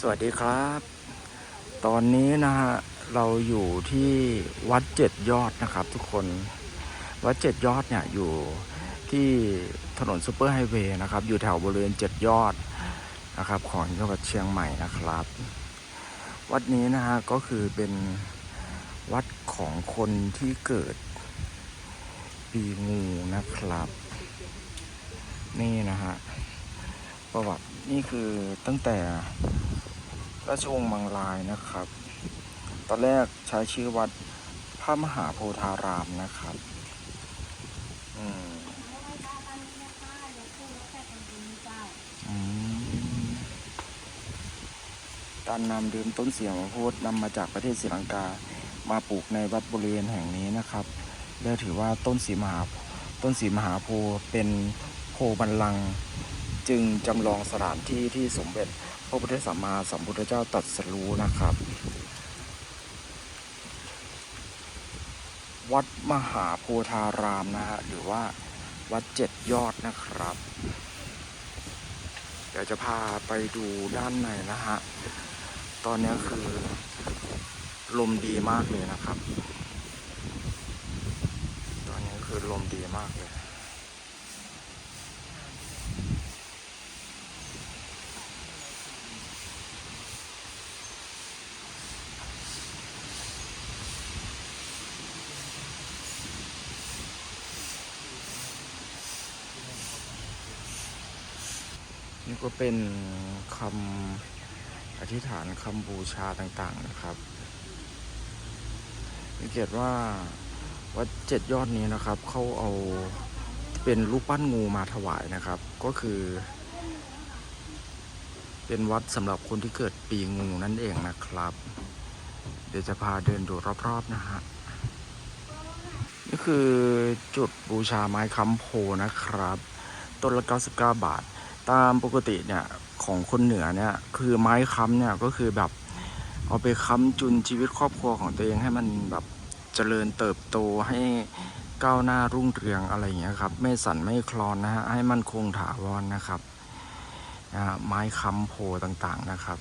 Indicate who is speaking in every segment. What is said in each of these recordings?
Speaker 1: สวัสดีครับ ตอนนี้นะฮะเราอยู่ที่วัดเจ็ดยอดนะครับทุกคน วัดเจ็ดยอดเนี่ยอยู่ที่ถนนซูเปอร์ไฮเวย์นะครับ อยู่แถวบริเวณเจ็ดยอดนะครับ ของจังหวัดเชียงใหม่นะครับ วัดนี้นะฮะก็คือเป็นวัดของคนที่เกิดปีงูนะครับ นี่นะฮะประวัตินี่คือตั้งแต่ ราชวงศ์มังลายนะครับ ตอนแรกใช้ชื่อวัดพระมหาโพธารามนะครับอืมการนำดื่มต้นเสียงพระพุทธนำมาจากประเทศศรีลังกามาปลูกในวัดบริเวณแห่งนี้นะครับ และถือว่าต้นสีมหาต้นสีมหาโพเป็นโพบันลัง จึงจำลองสถานที่ที่สมเด็จ พระพุทธสัมมาสัมพุทธเจ้าตรัสรู้นะครับ วัดมหาโพธารามนะฮะหรือว่าวัดเจ็ดยอดนะครับ เดี๋ยวจะพาไปดูด้านในนะฮะ ตอนนี้คือลมดีมากเลยนะครับ ตอนนี้คือลมดีมากเลย นี่ก็เป็นคำอธิษฐานคำบูชาต่างๆนะครับสังเกตว่าวัดเจ็ดยอดนี้นะครับเขาเอาเป็นรูปปั้นงูมาถวายนะครับ ก็คือ เป็นวัดสำหรับคนที่เกิดปีงูนั่นเองนะครับ เดี๋ยวจะพาเดินดูรอบๆนะฮะนี่คือจุดบูชาไม้ค้ำโพนะครับ ต้นละ 99 บาท ตามปกติเนี่ยของคนเหนือเนี่ยคือไม้ค้ำเนี่ยก็คือแบบเอาไปค้ำจุนชีวิตครอบครัวของตัวเองให้มันแบบเจริญเติบโตให้ก้าวหน้ารุ่งเรืองอะไรอย่างเงี้ยครับ ไม่สั่นไม่คลอนนะฮะให้มันคงถาวรนะครับไม้ค้ำโพต่างๆนะครับ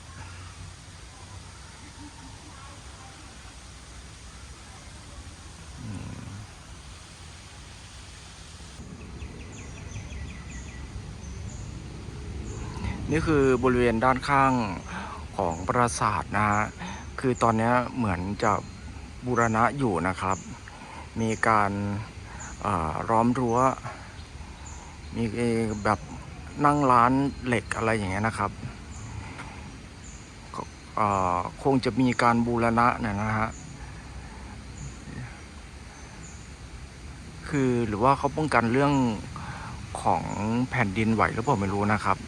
Speaker 1: นี่คือบริเวณด้านข้างของปราสาทนะฮะคือตอนนี้เหมือนจะบูรณะอยู่นะครับ มีการอ่าล้อมรั้ว มีแบบนั่งร้านเหล็กอะไรอย่างเงี้ยนะครับก็คงจะมีการบูรณะเนยนะฮะ คือหรือว่าเขาป้องกันเรื่องของแผ่นดินไหวหรือเปล่าไม่รู้นะครับ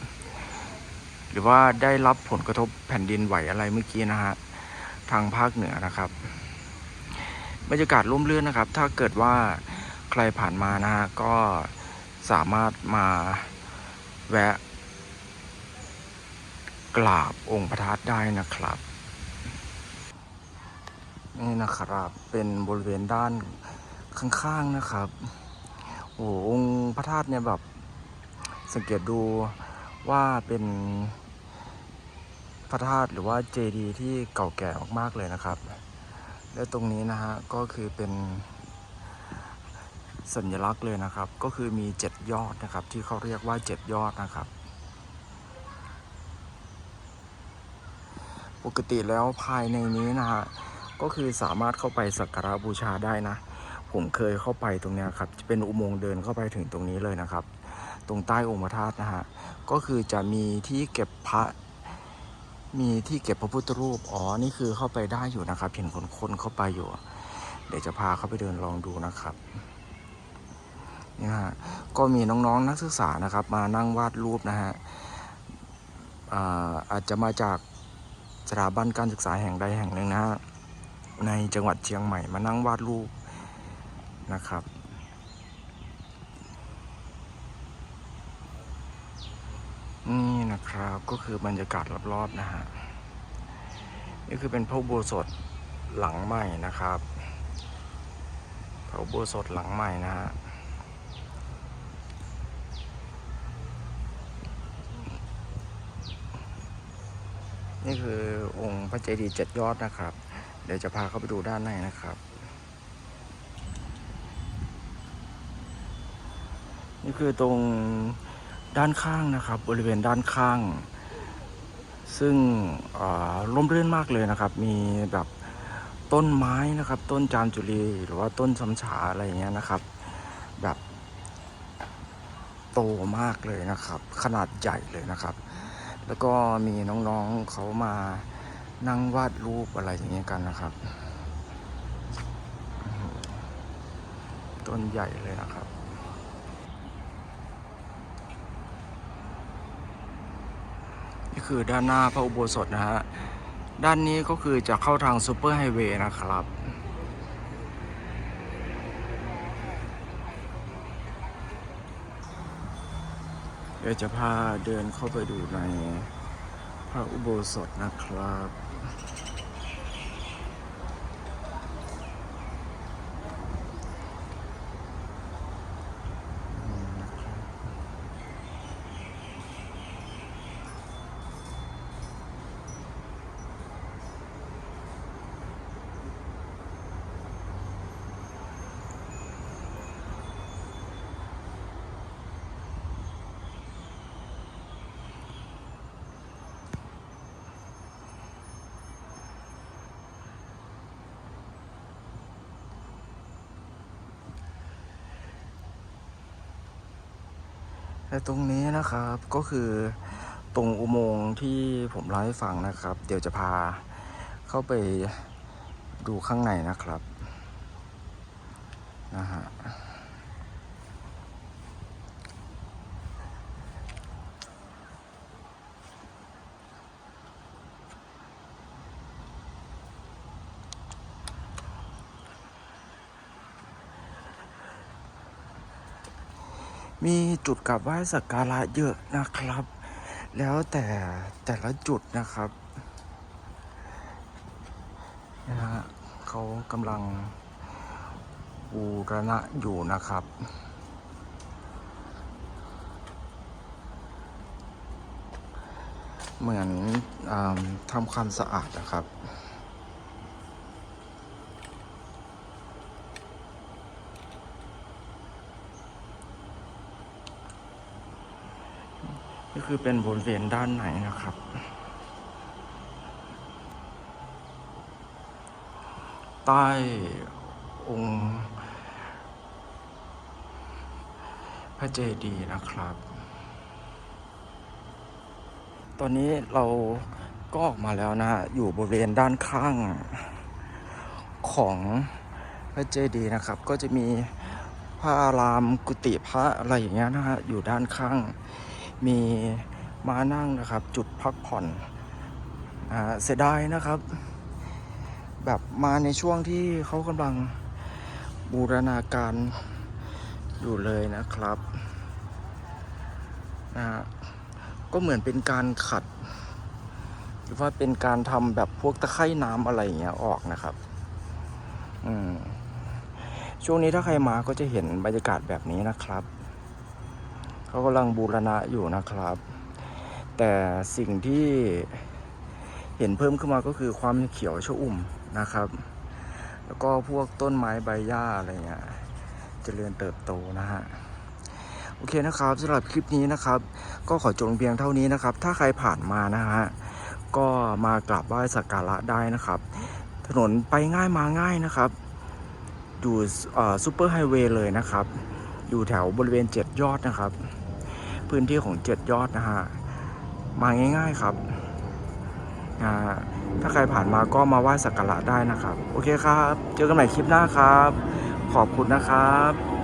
Speaker 1: รือว่าได้รับผลกระทบแผ่นดินไหวอะไรเมื่อกี้นะฮะทางภาคเหนือนะครับบรรยากาศร่มรื่นนะครับ ถ้าเกิดว่าใครผ่านมานะฮะก็สามารถมาแวะกราบองค์พระธาตุได้นะครับนี่นะครับเป็นบริเวณด้านข้างๆนะครับโอ้โหองค์พระธาตุเนี่ยแบบสังเกตดูว่าเป็น ระธาตุหรือว่าเจดีย์ที่เก่าแก่มากๆเลยนะครับ และตรงนี้นะฮะก็คือเป็นสัญลักษณ์เลยนะครับ ก็คือมีเจ็ดยอดนะครับ ที่เขาเรียกว่าเจ็ดยอดนะครับ ปกติแล้วภายในนี้นะฮะก็คือสามารถเข้าไปสักการะบูชาได้นะ ผมเคยเข้าไปตรงเนี้ยครับจะเป็นอุโมงค์เดินเข้าไปถึงตรงนี้เลยนะครับ ตรงใต้องค์พระธาตุนะฮะก็คือจะมีที่เก็บพระ มีที่เก็บพระพุทธรูป อ๋อ นี่คือเข้าไปได้อยู่นะครับ เห็นคนคนเข้าไปอยู่ เดี๋ยวจะพาเข้าไปเดินลองดูนะครับนี่ฮะ ก็มีน้องๆนักศึกษานะครับ มานั่งวาดรูปนะฮะอ่าอาจจะมาจากสถาบันการศึกษาแห่งใดแห่งหนึ่งนะฮะ ในจังหวัดเชียงใหม่มานั่งวาดรูปนะครับนี่ นะครับ ก็คือบรรยากาศรอบๆนะฮะนี่คือเป็นพระโบสถหลังใหม่นะครับพระโบสถหลังใหม่นะฮะนี่คือองค์พระเจดีย์เจ็ดยอดนะครับ เดี๋ยวจะพาเข้าไปดูด้านในนะครับ นี่คือตรง ด้านข้างนะครับ บริเวณด้านข้าง ซึ่งร่มรื่นมากเลยนะครับ มีแบบต้นไม้นะครับ ต้นจามจุลีหรือว่าต้นสำฉาอะไรเงี้ยนะครับ แบบโตมากเลยนะครับ ขนาดใหญ่เลยนะครับ แล้วก็มีน้องๆเขามานั่งวาดรูปอะไรอย่างเงี้ยกันนะครับ ต้นใหญ่เลยนะครับ นี่คือด้านหน้าพระอุโบสถนะฮะ ด้านนี้ก็คือจะเข้าทางซูเปอร์ไฮเวย์นะครับ เดี๋ยวจะพาเดินเข้าไปดูในพระอุโบสถนะครับ และตรงนี้นะครับก็คือตรงอุโมงค์ที่ผมเล่าให้ฟังนะครับ เดี๋ยวจะพาเข้าไปดูข้างในนะครับนะฮะ มีจุดกลับไหว้สักการะเยอะนะครับ แล้วแต่แต่ละจุดนะครับนะฮะเขากำลังบูรณะอยู่นะครับเหมือนอทำความสะอาดนะครับ นี่คือเป็นบริเวณด้านไหนนะครับ ใต้องค์พระเจดีย์นะครับ ตอนนี้เราก็ออกมาแล้วนะฮะ อยู่บริเวณด้านข้างของพระเจดีย์นะครับ ก็จะมีพระอารามกุฏิพระอะไรอย่างเงี้ยนะฮะ อยู่ด้านข้าง มีมานั่งนะครับ จุดพักผ่อนอเสียดายนะครับ แบบมาในช่วงที่เขากำลังบูรณาการอยู่เลยนะครับนะฮะก็เหมือนเป็นการขัด หรือว่าเป็นการทำแบบพวกตะไคร่น้ำอะไรอย่างเงี้ยออกนะครับอืมช่วงนี้ถ้าใครมาก็จะเห็นบรรยากาศแบบนี้นะครับ เขากำลังบูรณะอยู่นะครับ แต่สิ่งที่เห็นเพิ่มขึ้นมาก็คือความเขียวชอุ่มนะครับ แล้วก็พวกต้นไม้ใบหญ้าอะไรเงี้ยเจริญเติบโตนะฮะโอเคนะครับสำหรับคลิปนี้นะครับ ก็ขอจบเพียงเท่านี้นะครับ ถ้าใครผ่านมานะฮะก็มากราบไหว้สักการะได้นะครับ ถนนไปง่ายมาง่ายนะครับ อยู่ซูเปอร์ไฮเวย์เลยนะครับ อยู่แถวบริเวณเจ็ดยอดนะครับ พื้นที่ของเจ็ดยอดนะฮะมาง่าย ๆครับถ้าใครผ่านมาก็มาไหว้สักการะได้นะครับ โอเคครับ เจอกันใหม่คลิปหน้าครับ ขอบคุณนะครับ